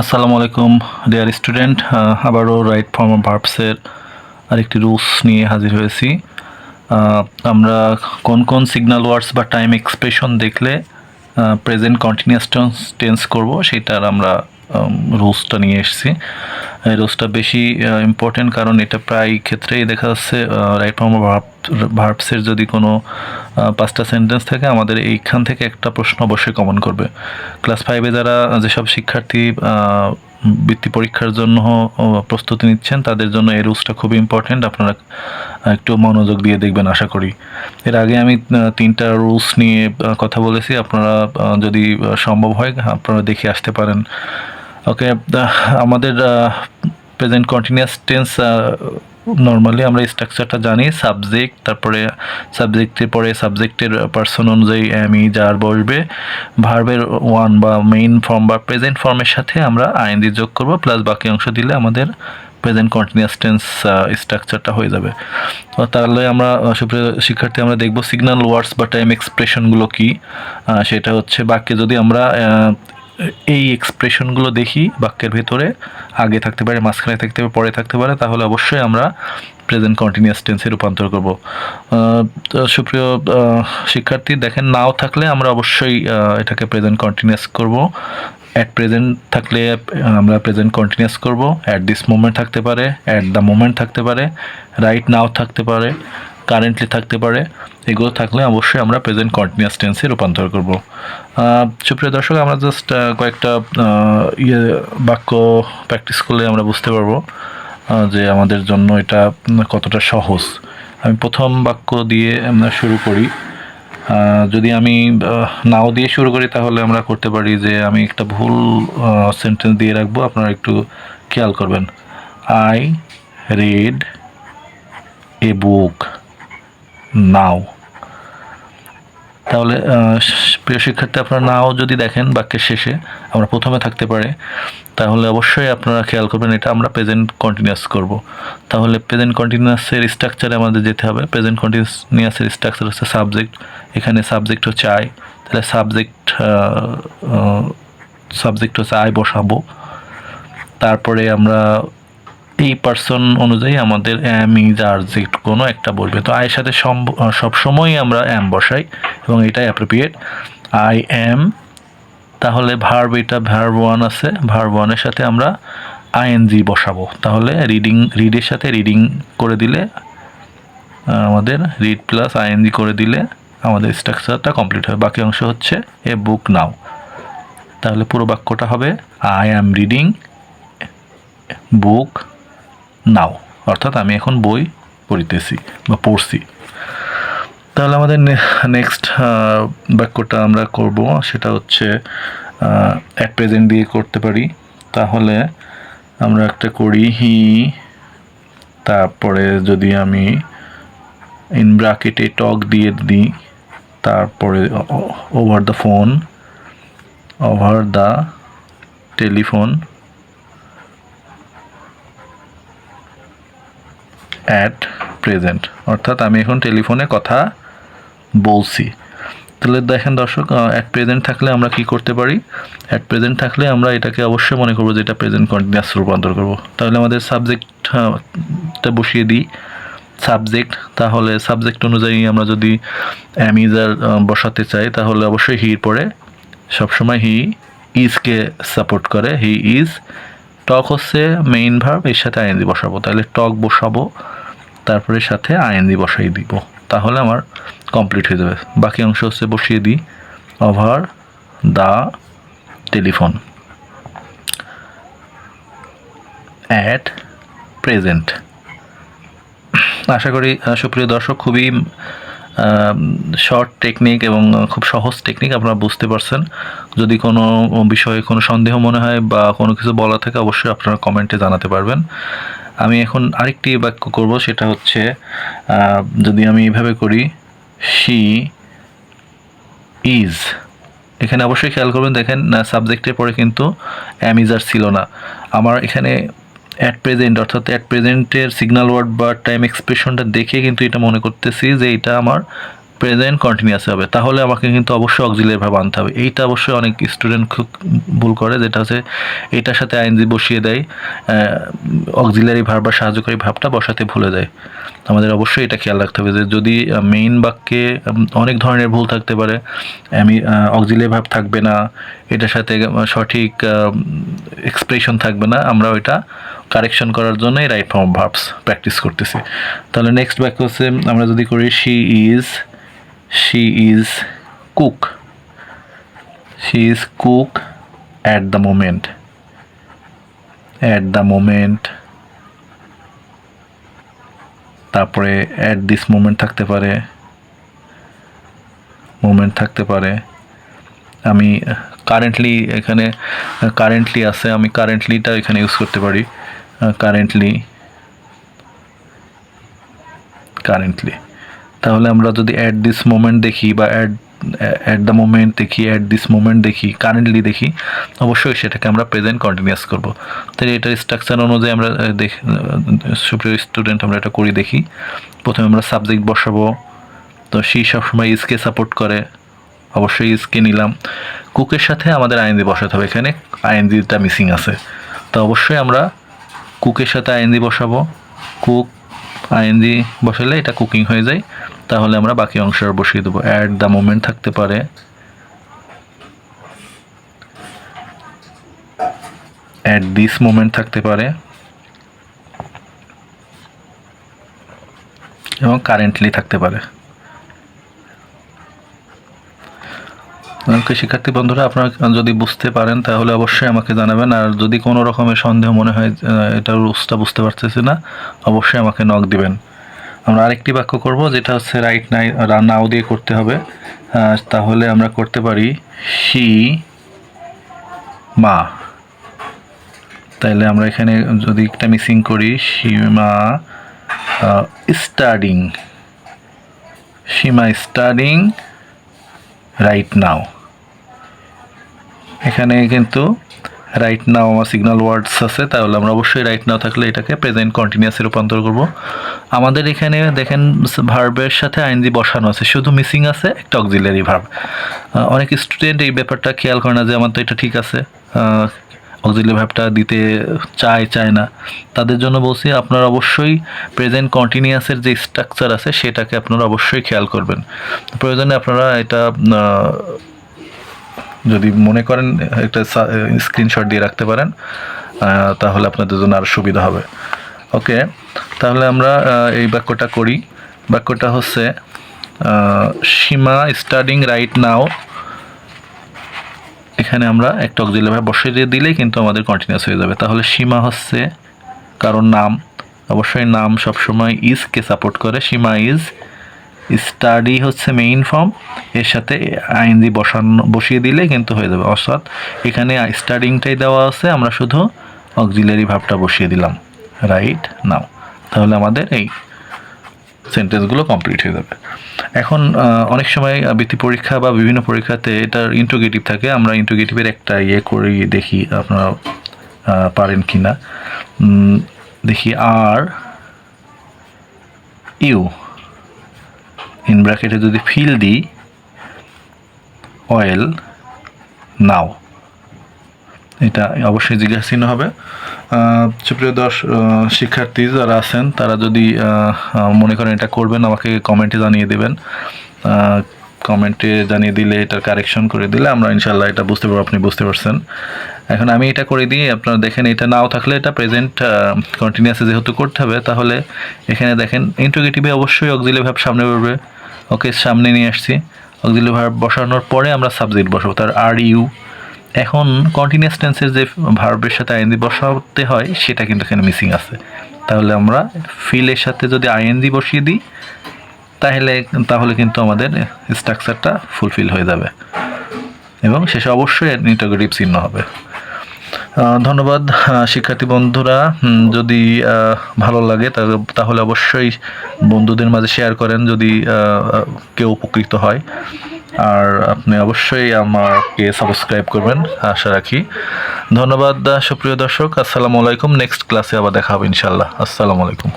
আসসালামু আলাইকুম dear student আবারও রাইট ফর্ম ভার্বসের আরেকটি রুলস নিয়ে হাজির হয়েছি। আমরা কোন কোন সিগনাল ওয়ার্ডস বা টাইম এক্সপ্রেশন দেখলে প্রেজেন্ট কন্টিনিউয়াস টেন্স করব, সেটার আমরা রুলসটা নিয়ে এসেছি। এই রুলসটা বেশি ইম্পর্টেন্ট কারণ এটা প্রায় ক্ষেত্রেই দেখা যাচ্ছে রাইট ফর্ম ভার্বসের যদি কোনো পাঁচটা সেন্টেন্স থাকে, আমাদের এইখান থেকে একটা প্রশ্ন অবশ্যই কমন করবে। ক্লাস ফাইভে যারা যেসব শিক্ষার্থী বৃত্তি পরীক্ষার জন্য প্রস্তুতি নিচ্ছেন, তাদের জন্য এই রুলসটা খুবই ইম্পর্টেন্ট আপনারা একটু মনোযোগ দিয়ে দেখবেন, আশা করি। এর আগে আমি তিনটা রুলস নিয়ে কথা বলেছি। আপনারা যদি সম্ভব হয়, আপনারা দেখে আসতে পারেন। ওকে আমাদের প্রেজেন্ট কন্টিনিউয়াস টেন্স নর্মালি আমরা স্ট্রাকচারটা জানি সাবজেক্ট তারপরে সাবজেক্টের পরে সাবজেক্টের পার্সন অনুযায়ী আমি যার বসবে ভার্বের ওয়ান বা মেইন ফর্ম বা প্রেজেন্ট ফর্মের সাথে আমরা আইএনজি যোগ করব প্লাস বাকি অংশ দিলে আমাদের প্রেজেন্ট কন্টিনিউয়াস টেন্স স্ট্রাকচারটা হয়ে যাবে। তো তাহলে আমরা সুপ্রিয় শিক্ষার্থী আমরা দেখব সিগন্যাল ওয়ার্ডস বা টাইম এক্সপ্রেশনগুলো কী। সেটা হচ্ছে বাক্যে যদি আমরা আহ, এই এক্সপ্রেশনগুলো দেখি বাক্যের ভেতরে, আগে থাকতে পারে, মাঝখানে থাকতে পারে, পরে থাকতে পারে, তাহলে অবশ্যই আমরা প্রেজেন্ট কন্টিনিউয়াস টেন্সে রূপান্তর করব। সুপ্রিয় শিক্ষার্থী, দেখেন নাও থাকলে আমরা অবশ্যই এটাকে প্রেজেন্ট কন্টিনিউয়াস করব। অ্যাট প্রেজেন্ট থাকলে আমরা প্রেজেন্ট কন্টিনিউয়াস করব। অ্যাট দিস মোমেন্ট থাকতে পারে অ্যাট দ্য মোমেন্ট থাকতে পারে রাইট নাও থাকতে পারে কারেন্টলি থাকতে পারে, এগুলো থাকলে অবশ্যই আমরা প্রেজেন্ট কন্টিনিউয়াস টেন্সে রূপান্তর করব। সুপ্রিয় দর্শক, আমরা জাস্ট কয়েকটা ইয়ে বাক্য প্র্যাকটিস করলে আমরা বুঝতে পারব যে আমাদের জন্য এটা কতটা সহজ। আমি প্রথম বাক্য দিয়ে আমরা শুরু করি। যদি আমি নাও দিয়ে শুরু করি, তাহলে আমরা করতে পারি যে আমি একটা ভুল সেন্টেন্স দিয়ে রাখব, আপনারা একটু খেয়াল করবেন। I read a book now. তাহলে প্রিয় শিক্ষার্থী, আপনারা নাও যদি দেখেন বাক্যের শেষে, আমরা প্রথমে থাকতে পারে। তাহলে অবশ্যই আপনারা খেয়াল করবেন, এটা আমরা প্রেজেন্ট কন্টিনিউয়াস করব। তাহলে প্রেজেন্ট কন্টিনিউয়াসের স্ট্রাকচারে আমাদের যেতে হবে। প্রেজেন্ট কন্টিনিউয়াসের স্ট্রাকচার হচ্ছে সাবজেক্ট এখানে সাবজেক্ট হচ্ছে আই তাহলে সাবজেক্ট সাবজেক্ট হচ্ছে আই বসাবো। তারপরে আমরা এই পার্সন অনুযায়ী আমাদের অ্যাম ইজ আর যে কোনো একটা বলবে। তো আয়ের সাথে সম- সবসময়ই আমরা অ্যাম বসাই এবং এটাই অ্যাপ্রোপ্রিয়েট আই অ্যাম তাহলে ভার্ব এটা ভার্ব ওয়ান আছে। ভার্ব ওয়ানের সাথে আমরা আইএনজি বসাবো। তাহলে রিডিং রিডের সাথে রিডিং করে দিলে আমাদের রিড প্লাস আইএনজি করে দিলে আমাদের স্ট্রাকচারটা কমপ্লিট হবে বাকি অংশ হচ্ছে এ বুক নাও তাহলে পুরো বাক্যটা হবে আই অ্যাম রিডিং বুক নাও, অর্থাৎ আমি এখন বই পড়িতেছি বা পড়ছি। তাহলে আমাদের নেক্সট বাক্যটা আমরা করব, সেটা হচ্ছে অ্যাট প্রেজেন্ট দিয়ে করতে পারি। তাহলে আমরা একটা করি, হি, তারপরে যদি আমি ইন ব্রাকেটে টক দিয়ে দিই, তারপরে over the phone over the telephone at present অর্থাৎ আমি এখন টেলিফোনে কথা বলছি। তাহলে দেখেন দর্শক অ্যাট প্রেজেন্ট থাকলে আমরা কি করতে পারি? অ্যাট প্রেজেন্ট থাকলে আমরা এটাকে অবশ্যই মনে করব যে এটা প্রেজেন্ট কন্টিনিউয়াস রূপান্তর করব। তাহলে আমাদের সাবজেক্টটা বসিয়ে দিই। সাবজেক্ট তাহলে সাবজেক্ট অনুযায়ী আমরা যদি অ্যামিজার বসাতে চাই, তাহলে অবশ্যই হির পরে সবসময় হি ইজকে সাপোর্ট করে। হি ইজ টক হচ্ছে মেইন ভার্ব এর সাথে আইএনজি বসাবো। তাহলে টক বসাবো। তারপরে সাথে আইএনজি বসাই দিব। তাহলে আমার কমপ্লিট হয়ে যাবে। বাকি অংশ হচ্ছে বসিয়ে দিই। Over the telephone at present আশা করি সুপ্রিয় দর্শক, খুবই শর্ট টেকনিক এবং খুব সহজ টেকনিক আপনারা বুঝতে পারছেন। যদি কোনো বিষয়ে কোনো সন্দেহ মনে হয় বা কোনো কিছু বলা থাকে, অবশ্যই আপনারা কমেন্টে জানাতে পারবেন। আমি এখন আরেকটি বাক্য করব, সেটা হচ্ছে যদি আমি এভাবে করি শি ইজ এখানে অবশ্যই খেয়াল করবেন, দেখেন, না সাবজেক্টের পরে কিন্তু অ্যামিজার ছিল না। আমার এখানে অ্যাট প্রেজেন্ট অর্থাৎ অ্যাট প্রেজেন্টের সিগনাল ওয়ার্ড বা টাইম এক্সপ্রেশনটা দেখে কিন্তু এটা মনে করতেছি যে এটা আমার প্রেজেন্ট কন্টিনিউয়াস হবে। তাহলে আমাকে কিন্তু অবশ্যই অক্সিলিয়ারি ভাব আনতে হবে। এইটা অবশ্যই অনেক স্টুডেন্ট খুব ভুল করে, যেটা হচ্ছে এটার সাথে আইনজি বসিয়ে দেয় অক্সিলিয়ারি ভাব বা সাহায্যকারী ভাবটা বসাতে ভুলে যায়। আমাদের অবশ্যই এটা খেয়াল রাখতে হবে যে যদি মেইন বাক্যে অনেক ধরনের ভুল থাকতে পারে, আমি অক্সিলিয়ারি ভাব থাকবে না, এটার সাথে সঠিক এক্সপ্রেশন থাকবে না, আমরা ওইটা কারেকশন করার জন্যই রাইট ফর্ম ভার্বস প্র্যাকটিস করতেছি। তাহলে নেক্সট বাক্য হচ্ছে, আমরা যদি করি she is she is cook she is cook at the moment at the moment তারপরে অ্যাট দিস মোমেন্ট থাকতে পারে। মোমেন্ট থাকতে পারে। আমি কারেন্টলি এখানে কারেন্টলি আছে, আমি কারেন্টলিটা এখানে ইউজ করতে পারি। কারেন্টলি কারেন্টলি তাহলে আমরা যদি অ্যাট দিস মোমেন্ট দেখি বা অ্যাট অ্যাট দ্য মোমেন্ট দেখি অ্যাট দিস মোমেন্ট দেখি কারেন্টলি দেখি, অবশ্যই সেটাকে আমরা প্রেজেন্ট কন্টিনিউয়াস করব। তাহলে এটার স্ট্রাকচার অনুযায়ী আমরা দেখ সুপ্রিয় স্টুডেন্ট আমরা এটা করি দেখি। প্রথমে আমরা সাবজেক্ট বসাবো। তো সি সবসময় ইসকে সাপোর্ট করে। অবশ্যই ইজকে নিলাম। কুকের সাথে আমাদের আইএনজি বসাতে হবে। এখানে আইএনজিটা মিসিং আছে। তো অবশ্যই আমরা কুকের সাথে আইএনজি বসাবো। কুক আইএনজি বসালে এটা কুকিং হয়ে যায়। তাহলে আমরা বাকি অংশ বসিয়ে দেবো। অ্যাট দ্য মোমেন্ট থাকতে পারে। অ্যাট দিস মোমেন্ট থাকতে পারে। এবং কারেন্টলি থাকতে পারে। ওকে শিক্ষার্থী বন্ধুরা আপনারা যদি বুঝতে পারেন, তাহলে অবশ্যই আমাকে জানাবেন। আর যদি কোনো রকমের সন্দেহ মনে হয় এটার রুলসটা বুঝতে পারতেছি না, অবশ্যই আমাকে নক দিবেন। আমরা আরেকটি বাক্য করব, যেটা হচ্ছে রাইট নাই নাও দিয়ে করতে হবে। তাহলে আমরা করতে পারি শি মা। তাইলে আমরা এখানে যদি একটা মিসিং করি সীমা স্টাডিং সীমা স্টাডিং রাইট নাও এখানে কিন্তু রাইট নাও আমার সিগন্যাল ওয়ার্ডস আছে, তাহলে আমরা অবশ্যই রাইট নাও থাকলে এটাকে প্রেজেন্ট কন্টিনিউয়াসে রূপান্তর করব। আমাদের এখানে দেখেন ভার্বের সাথে আইনজি বসানো আছে, শুধু মিসিং আছে, একটা অক্সিলারি ভার্ব অনেক স্টুডেন্ট এই ব্যাপারটা খেয়াল করে না যে আমার তো এটা ঠিক আছে। অক্সিলারি ভার্বটা দিতে চায় চায় না। তাদের জন্য বলছি আপনারা অবশ্যই প্রেজেন্ট কন্টিনিউয়াসের যে স্ট্রাকচার আছে, সেটাকে আপনারা অবশ্যই খেয়াল করবেন। প্রয়োজনে আপনারা এটা যদি মনে করেন, একটা স্ক্রিনশট দিয়ে রাখতে পারেন তাহলে আপনাদের জন্য আরও সুবিধা হবে। ওকে, তাহলে আমরা এই বাক্যটা করি। বাক্যটা হচ্ছে সীমা স্টাডিং রাইট নাও এখানে আমরা একটা অক্সিলারি ভাবে বসিয়ে দিয়ে দিলেই কিন্তু আমাদের কন্টিনিউস হয়ে যাবে। তাহলে সীমা হচ্ছে কারণ নাম। অবশ্যই নাম সবসময় ইজকে সাপোর্ট করে। সীমা ইজ স্টাডি হচ্ছে মেইন ফর্ম এর সাথে আইনজি বসানো, বসিয়ে দিলে কিন্তু হয়ে যাবে। অর্থাৎ এখানে স্টাডিংটাই দেওয়া আছে, আমরা শুধু অক্সিলারি ভাবটা বসিয়ে দিলাম। রাইট নাও তাহলে আমাদের এই সেন্টেন্সগুলো কমপ্লিট হয়ে যাবে। এখন অনেক সময় বৃত্তি পরীক্ষা বা বিভিন্ন পরীক্ষাতে এটার ইন্টোগেটিভ থাকে, আমরা ইন্টোগেটিভের একটা ইয়ে করি, দেখি আপনারা পারেন কি না দেখি, আর ইউ ইন ব্র্যাকেটে যদি ফিল দিই অয়েল নাও এটা অবশ্যই জিজ্ঞাসা হবে। সুপ্রিয় দশ শিক্ষার্থী যারা আছেন, তারা যদি মনে করেন এটা করবেন, আমাকে কমেন্টে জানিয়ে দেবেন। কমেন্টে জানিয়ে দিলে এটার কারেকশন করে দিলে আমরা ইনশাল্লাহ এটা বুঝতে পারব, আপনি বুঝতে পারছেন। এখন আমি এটা করে দিই, আপনারা দেখেন এটা নাও থাকলে এটা প্রেজেন্ট কন্টিনিউয়াসে যেহেতু করতে হবে, তাহলে এখানে দেখেন ইন্টোগেটিভে অবশ্যই অক্সিলি ভাব সামনে পড়বে। ওকে সামনে নিয়ে আসছি। অক্সিলি ভাব বসানোর পরে আমরা সাবজেক্ট বসাবো, তার আর ইউ এখন কন্টিনিউয়াস টেন্সের যে ভার্বের সাথে আইএনজি বসাতে হয়, সেটা কিন্তু এখানে মিসিং আছে। তাহলে আমরা ফিলের সাথে যদি আইএনজি বসিয়ে দিই, তাহলে তাহলে কিন্তু আমাদের স্ট্রাকচারটা ফুলফিল হয়ে যাবে। এবং শেষে অবশ্যই ইন্টাগ্রেটিভ চিহ্ন হবে। ধন্যবাদ শিক্ষার্থী বন্ধুরা। যদি ভালো লাগে তাহলে অবশ্যই বন্ধুদের মাঝে শেয়ার করেন যদি কেউ উপকৃত হয়। আর আপনি অবশ্যই আমাকে সাবস্ক্রাইব করবেন, আশা রাখি। ধন্যবাদ, সুপ্রিয় দর্শক, আসসালামু আলাইকুম। নেক্সট ক্লাসে আবার দেখা হবে ইনশাল্লাহ আসসালামু আলাইকুম।